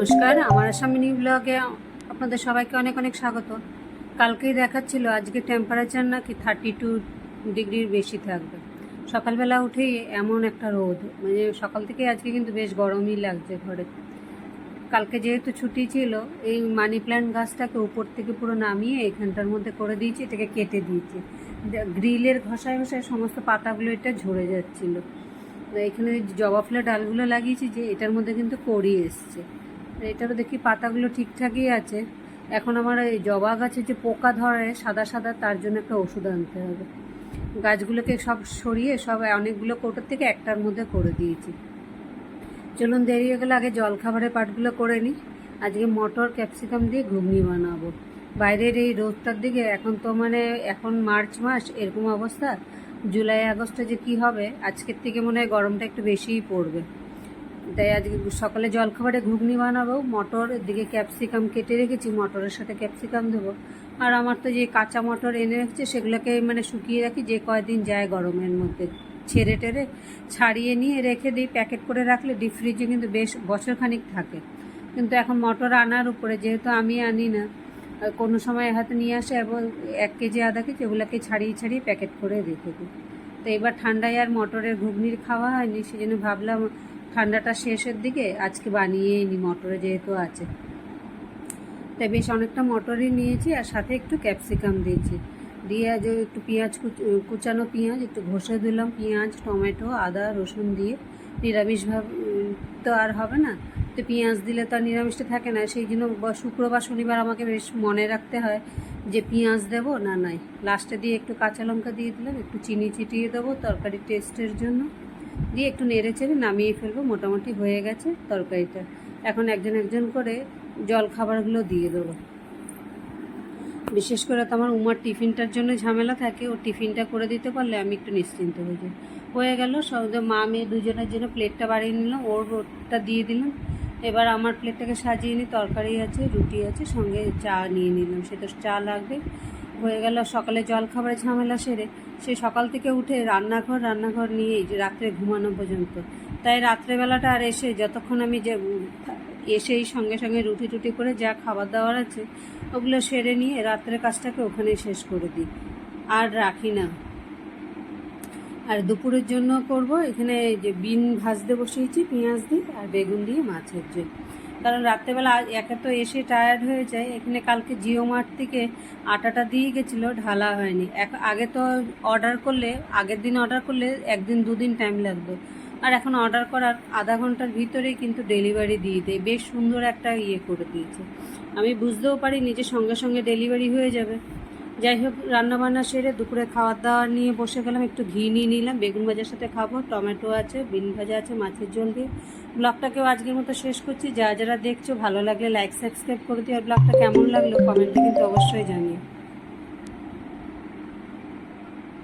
নমস্কার। আমার আসামিনী ব্লগে আপনাদের সবাইকে অনেক অনেক স্বাগত। কালকেই দেখাচ্ছিল আজকে টেম্পারেচার নাকি থার্টি টু ডিগ্রির বেশি থাকবে। সকালবেলা উঠেই এমন একটা রোদ। মানে সকাল থেকে আজকে কিন্তু বেশ গরমই লাগছে ঘরে। কালকে যেহেতু ছুটি ছিল, এই মানি প্ল্যান্ট গাছটাকে উপর থেকে পুরো নামিয়ে এখানটার মধ্যে করে দিয়েছি, এটাকে কেটে দিয়েছি। গ্রিলের ঘষায় ঘষায় সমস্ত পাতাগুলো এটা ঝরে যাচ্ছিল। এখানে জবা ফুলের ডালগুলো লাগিয়েছি যে এটার মধ্যে কিন্তু কড়ি এসছে। এটারও দেখি পাতাগুলো ঠিকঠাকই আছে। এখন আমার এই জবা গাছে যে পোকা ধরে সাদা সাদা, তার জন্য একটা ওষুধ আনতে হবে। গাছগুলোকে সব সরিয়ে সব অনেকগুলো কোটোর থেকে একটার মধ্যে করে দিয়েছি। চলুন দেরি হয়ে গেলে আগে জলখাবারের পাটগুলো করে নিই। আজকে মটর, ক্যাপসিকাম দিয়ে ঘুগনি বানাবো। বাইরের এই রোদটার দিকে এখন তো মানে এখন মার্চ মাস, এরকম অবস্থা। জুলাই, আগস্টে যে কি হবে, আজকের থেকে মনে হয় গরমটা একটু বেশিই পড়বে। তাই আজকে সকালে জলখাবারে ঘুগনি বানাবো, মটর, এদিকে ক্যাপসিকাম কেটে রেখেছি, মটরের সাথে ক্যাপসিকাম দেবো। আর আমার তো যে কাঁচা মটর এনে রেখেছে, সেগুলোকে মানে শুকিয়ে রাখি, যে কয়দিন যায় গরমের মধ্যে ছেড়ে টেরে ছাড়িয়ে নিয়ে রেখে দিই, প্যাকেট করে রাখলে ডিপ ফ্রিজে কিন্তু বেশ বছরখানিক থাকে। কিন্তু এখন মটর আনার উপরে যেহেতু আমি আনি না, কোনো সময় হয়তো নিয়ে আসে, এবং এক কেজি, আধা কেজি ওগুলোকে ছাড়িয়ে ছাড়িয়ে প্যাকেট করে রেখে দিই। তো এবার ঠান্ডায় আর মটরের ঘুগনির খাওয়া হয়নি সেই জন্য ভাবলাম ঠান্ডাটা শেষের দিকে আজকে বানিয়ে নি, মটরে যেহেতু আছে। তাই বেশ অনেকটা মটরই নিয়েছি আর সাথে একটু ক্যাপসিকাম দিয়েছি। দিয়ে একটু পেঁয়াজ কুচ- কুচানো পেঁয়াজ, একটু ঘষে দিলাম, পেঁয়াজ, টমেটো, আদা, রসুন দিয়ে। নিরামিষ ভাব তো আর হবে না। তো পেঁয়াজ দিলে তো আর নিরামিষটা থাকে না। সেই জন্য শুক্রবার, শনিবার আমাকে বেশ মনে রাখতে হয় যে পেঁয়াজ দেবো না নাই। লাস্টে দিয়ে একটু কাঁচা লঙ্কা দিয়ে দিলাম, একটু চিনি চিটিয়ে দেবো তরকারি টেস্টের জন্য। দিয়ে একটু নেড়ে চেড়ে নামিয়ে ফেলব, মোটামুটি হয়ে গেছে তরকারিটা। এখন একজন একজন করে জল খাবারগুলো দিয়ে দেবো। বিশেষ করে তো আমার উমার টিফিনটার জন্য ঝামেলা থাকে, ও টিফিনটা করে দিতে পারলে আমি একটু নিশ্চিন্ত হয়ে যাই। হয়ে গেল, সব মা মেয়ে দুজনের জন্য প্লেটটা বাড়িয়ে নিলাম, ওর ওটা দিয়ে দিলাম। এবার আমার প্লেটটাকে সাজিয়ে নিই তরকারি আছে, রুটি আছে, সঙ্গে চা নিয়ে নিলাম। সে তো চা লাগবে। হয়ে গেল সকালে জল খাবারের ঝামেলা সেরে। সে সকাল থেকে উঠে রান্নাঘর রান্নাঘর নিয়েই রাত্রে ঘুমানো পর্যন্ত। তাই রাত্রেবেলাটা আর এসে যতক্ষণ আমি যে এসেই সঙ্গে সঙ্গে রুটি টুটি করে যা খাবার দাবার আছে, ওগুলো সেরে নিয়ে রাত্রের কাজটাকে ওখানেই শেষ করে দিই। আর রাখি না। আর দুপুরের জন্য করব এখানে যে বিন ভাজতে বসিয়েছি, পেঁয়াজ দিয়ে আর বেগুন দিয়ে মাছের ঝোল। কারণ রাত্রেবেলা একে তো এসে টায়ার্ড হয়ে যায়। এখানে কালকে জিও মার্ট থেকে আটাটা দিয়ে গেছিল, ঢালা হয়নি। এক আগে তো অর্ডার করলে, আগের দিন অর্ডার করলে একদিন দুদিন টাইম লাগবে। আর এখন অর্ডার করার আধা ঘণ্টার ভিতরেই কিন্তু ডেলিভারি দিয়ে দেয়। বেশ সুন্দর একটা ইয়ে করে দিয়েছে। আমি বুঝতেও পারি নিজে সঙ্গে সঙ্গে ডেলিভারি হয়ে যাবে। যাই হোক, রান্নাবান্না সেরে দুপুরে খাওয়া দাওয়া নিয়ে বসে গেলাম, একটু ঘি নিয়ে নিলাম, বেগুন ভাজার সাথে খাব, টমেটো আছে, বিন ভাজা আছে, মাছের জল দিয়ে। ব্লগটাকেও আজকের মতো শেষ করছি। যা যারা দেখছ, ভালো লাগলে লাইক, সাবস্ক্রাইব করে দিও, আর ব্লগটা কেমন লাগল কমেন্টে কিন্তু অবশ্যই জানিও।